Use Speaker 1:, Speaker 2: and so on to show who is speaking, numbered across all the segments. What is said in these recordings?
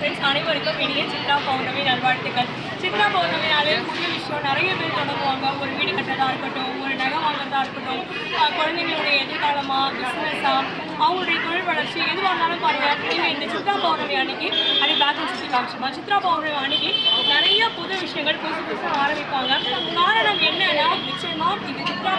Speaker 1: Friends அனைவருக்கும் இனிய சித்ரா பௌர்ணமி நல்வாழ்த்துக்கள். சித்ரா பௌர்ணமினாலே புதிய விஷயம் நிறைய பேர் தொடங்குவாங்க. ஒரு வீடு கட்டுறதா இருக்கட்டும் ஒரு நகை வாங்குறதா இருக்கட்டும் குழந்தைங்களுடைய எதிர்காலமா பிஸ்னஸா அவங்களுடைய தொழில் வளர்ச்சி எதுவாக இருந்தாலும் பாருங்க நீங்கள் இந்த சித்ரா பௌர்ணமி அன்னைக்கு அப்படி பேக்கிங் சுற்றி காமிச்சுமா சித்ரா பௌர்ணமி அன்னைக்கு நிறைய புது விஷயங்கள் புதுசு புதுசாக ஆரம்பிப்பாங்க. காரணம் என்னன்னா நிச்சயமா இது சித்ரா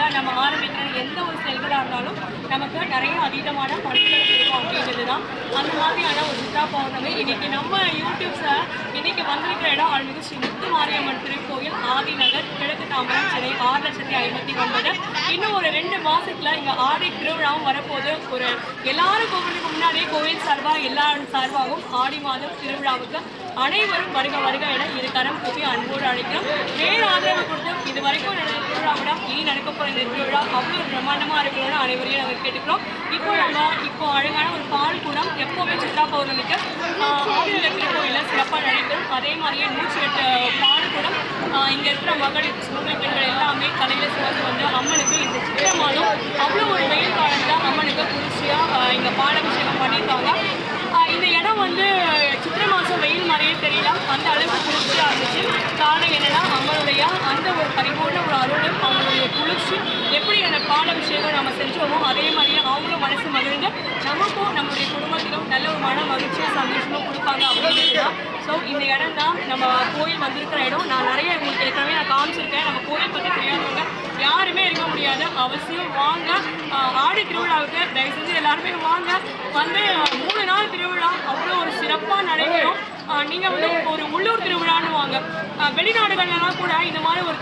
Speaker 1: தான் நம்ம ஆரம்பிக்கிற எந்த ஒரு செயல்களாக இருந்தாலும் நமக்கு நிறைய அதீதமான பலன்கள் இருக்கும் அப்படிங்கிறது தான் அந்த மாதிரியான ஒரு சித்தா பௌர்ணமி இன்னைக்கு நம்ம யூடியூப்ஸை இன்னைக்கு வந்திருக்கிற இடம் அருள்மிகு ஸ்ரீ முத்து மாரியம்மன் திருக்கோயில் ஆதிநகர் கிழக்கு தாம்பரம் சென்னை ஆறு லட்சத்தி ஐம்பத்தி ஒன்பது. இன்னும் ஒரு ரெண்டு மாதத்தில் இங்கே ஆடி திருவிழாவும் வரப்போது. ஒரு எல்லாரும் கோவிலுக்கு முன்னாடியே கோவில் சார்பாக எல்லாரும் சார்பாகவும் ஆடி மாதம் திருவிழாவுக்கு அனைவரும் வருக வருக என இரு கரம் கூப்பி அன்போடு அழைக்கிறோம். வேறு ஆதரவு கொடுத்து இது வரைக்கும் நடந்த திருவிழா விட இனி நடக்க போகிற இந்த திருவிழா அவ்வளோ பிரம்மாண்டமாக இருக்கணும்னு அனைவரையும் நாங்கள் கேட்டுக்கிறோம். இப்போ நம்ம இப்போ அழகான ஒரு பால் கூடம் எப்போவுமே சித்ரா பௌர்ணமிக்கு ஆவியில் இருக்கிற கோயிலில் சிறப்பாக நடைபெறும். அதே மாதிரியே நூற்றி எட்டு பால் கூடம் இங்கே இருக்கிற மகளிர் சுமங்கலி பெண்கள் எல்லாமே கலை சிறந்து வந்து அம்மனுக்கு இந்த சித்திரை மாதம் அவ்வளோ ஒரு வெயில் காலத்தில் அம்மனுக்கு குளிர்ச்சியாக இங்கே பாலாபிஷேகம் பண்ணியிருக்காங்க ஆஹ் இந்த இடம் வந்து சித்திரை மாதம் வெயில் மாதிரியே தெரியல அந்த அளவுக்கு குளிர்ச்சியாக இருந்துச்சு காரணம் என்னன்னா அம்மனுடைய அந்த ஒரு பரிபூர்ண ஒரு அருளும் அவங்களுடைய குளிர்ச்சி எப்படி அந்த பாலாபிஷேகம் நம்ம செஞ்சோமோ அதே மாதிரியே அவங்களும் மனசு மகிழ்ந்து நமக்கும் நம்மளுடைய குடும்பத்திலும் நல்ல ஒரு மன மகிழ்ச்சியும் சந்தோஷமும் கொடுப்பாங்க அப்படின்னு தான் ஸோ இந்த இடம் தான் நம்ம கோயில் வந்திருக்கிற இடம். நான் நிறைய உங்களுக்கு ஏற்கனவே நான் காமிச்சிருக்கேன். நம்ம கோயில் பற்றி தெரியாதவங்க யாருமே இருக்க முடியாது. அவசியம் வாங்க. ஆடி திருவிழாவுக்கு தயவு செஞ்சு எல்லாருமே வாங்க. வந்து மூணு நாள் திருவிழா. அவ்வளோ ஒரு சிறப்பாக நடைபெறும். நீங்கள் வந்து ஒரு உள்ளூர் திருவிழான்னு வாங்க. வெளிநாடுகள்லாம் கூட இந்த மாதிரி ஒரு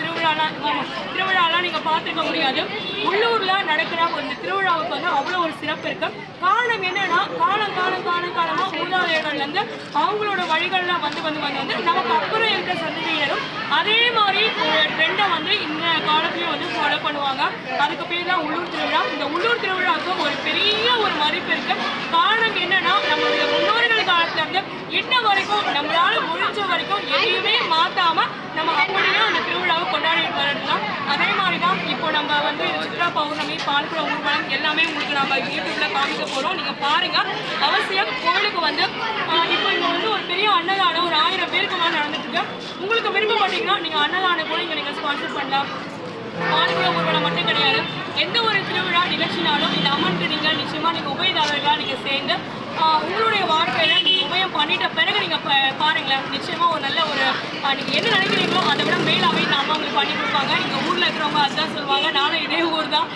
Speaker 1: பார்த்துக்க பார்த்துருக்க முடியாது. உள்ளூரில் நடக்கிற ஒரு திருவிழாவுக்கு வந்து அவ்வளோ ஒரு சிறப்பு இருக்குது காரணம் என்னன்னா காலம் காலம் காலம் காலமாக மூதாதையர்கள்லேருந்து அவங்களோட வழிகள்லாம் வந்து வந்து வந்து வந்து நமக்கு அப்புறம் இருக்கிற சந்ததியினரும் அதே மாதிரி ஒரு ட்ரெண்டை வந்து இந்த காலத்துலேயும் வந்து ஃபாலோ பண்ணுவாங்க. அதுக்கு பேர் தான் உள்ளூர் திருவிழா. இந்த உள்ளூர் திருவிழாவுக்கு ஒரு பெரிய ஒரு மதிப்பு இருக்குது காரணம் என்னன்னா நம்மளுடைய முன்னோர்கள் காலத்துலேருந்து இன்ன வரைக்கும் நம்மளால் முடிஞ்ச வரைக்கும் எதையுமே மாத்தாம நம்ம அப்படியே அந்த திருவிழாவை கொண்டாடிட்டு வரதுதான் அதே மாதிரி தான் இப்போ நம்ம வந்து இந்த சித்ரா பௌர்ணமி பால்குட ஊர்வலம் எல்லாமே உங்களுக்கு நம்ம யூடியூப்ல காமிக்க போறோம். நீங்க பாருங்க. அவசியம் கோவிலுக்கு வந்து இப்போ இங்க வந்து ஒரு பெரிய அன்னதானம் ஒரு ஆயிரம் பேருக்கு மேல நடந்துட்டு இருக்கு உங்களுக்கு விருப்பப்பட்டீங்கன்னா நீங்க அன்னதானம் கூட இங்க நீங்க ஸ்பான்சர் பண்ணலாம். ஆண்குல ஊர்வலம் மட்டும் கிடையாது. எந்த ஒரு திருவிழா நிகழ்ச்சினாலும் இந்த அம்மனுக்கு நீங்கள் நிச்சயமா நீங்கள் உபயதாரர்களாக நீங்கள் சேர்ந்து உங்களுடைய வாழ்க்கையில பண்ணிட்ட பிறகு நீங்கள் பாருங்களேன். நிச்சயமா ஒரு நல்ல ஒரு ஆஹ் நீங்க என்ன நினைக்கிறீங்களோ அதை விட மேலாவே நம்ம அம்மா உங்களுக்கு பண்ணி கொடுப்பாங்க. எங்கள் ஊர்ல இருக்கிறவங்க அதுதான் சொல்லுவாங்க. நானும் இதே ஊர் தான்.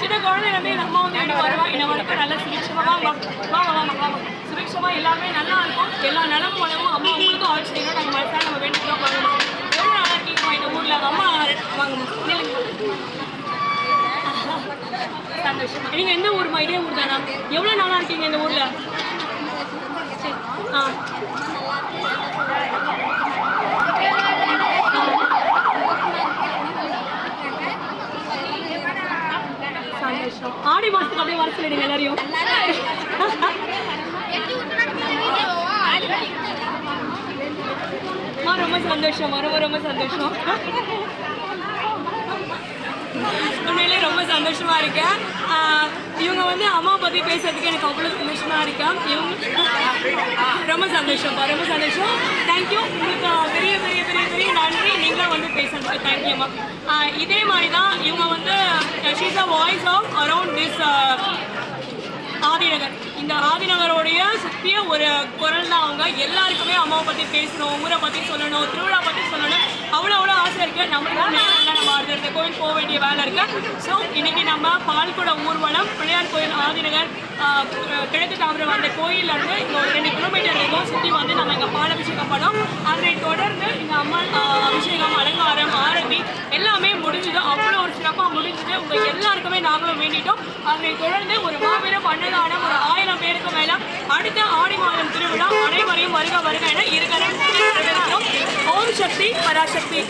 Speaker 1: சின்ன குழந்தை நம்ம அம்மா வந்து எப்படி வருவா? இன்னவனுக்கு நல்ல சுபிக்ஷமா வாங்க வாங்க வாங்க வாங்க சுபிக்ஷமா எல்லாமே நல்லா இருக்கும். எல்லா நலமும் வளமும் அம்மா உங்களுக்கும் ஆட்சி செய்யணும் நாங்கள் மனசாக நம்ம வேண்டிக்கிறோம் பாருங்க எவ்வளோ நல்லா இருக்கீங்கம்மா இந்த ஊர்ல? அம்மா வாங்க சந்தோஷம். நீங்க எந்த ஊர்மா இதே ஊர் தானா? எவ்வளவு நாளா இருக்கீங்க இந்த ஊர்ல? ஆடி மாசத்துக்கு அப்படியே வர சொல்லிடுங்க எல்லாரையும். ஆ ரொம்ப சந்தோஷம். ரொம்ப ரொம்ப சந்தோஷம். உண்மையிலே ரொம்ப சந்தோஷமா இருக்கேன். இவங்க வந்து அம்மா பத்தி பேசுறதுக்கு எனக்கு அவ்வளோ சந்தோஷமா இருக்கேன். இவங்க ரொம்ப சந்தோஷம் ரொம்ப சந்தோஷம். தேங்க்யூ உங்களுக்கு பெரிய பெரிய பெரிய பெரிய நன்றி. நீங்களும் வந்து பேசுறதுக்கு தேங்க்யூம்மா இதே மாதிரி தான் இவங்க வந்து she's a voice of around this Adinagar. இந்த ஆதிநகரோடைய சுற்றிய ஒரு குரல் தான் அவங்க. எல்லாருக்குமே அம்மாவை பற்றி பேசணும் ஊரை பற்றி சொல்லணும் திருவிழா பற்றி சொல்லணும். அவ்வளோ அவ்வளோ ஆசை இருக்குது நம்மளுக்கு நம்ம அடுத்த கோயில் போக வேண்டிய வேலை இருக்கு. ஸோ இன்னைக்கு நம்ம பால்குட ஊர்வலம் பிள்ளையார் கோயில் ஆதிநகர் கிழக்கு தாமிரம் அந்த கோயில்ல இருந்து இங்கே ஒரு ரெண்டு கிலோமீட்டர் இருக்கும். சுற்றி வந்து நம்ம இங்கே பாலாபிஷேகம் பண்ணோம். அதை தொடர்ந்து இங்கே அம்மா அபிஷேகம் அலங்காரம் ஆரம்பி எல்லாமே முடிஞ்சது. அவ்வளோ ஒரு சிறப்பாக முடிஞ்சது. உங்கள் எல்லாருக்குமே நாங்களும் வேண்டிட்டோம். அதை தொடர்ந்து ஒரு மாபெரும் அன்னதானம் ஒரு ஆயிரம் அடுத்த ஆடி மாதம் திருவிழா அனைவரையும் வருக வருக என இருக்கிற ஓம் சக்தி பராசக்தி.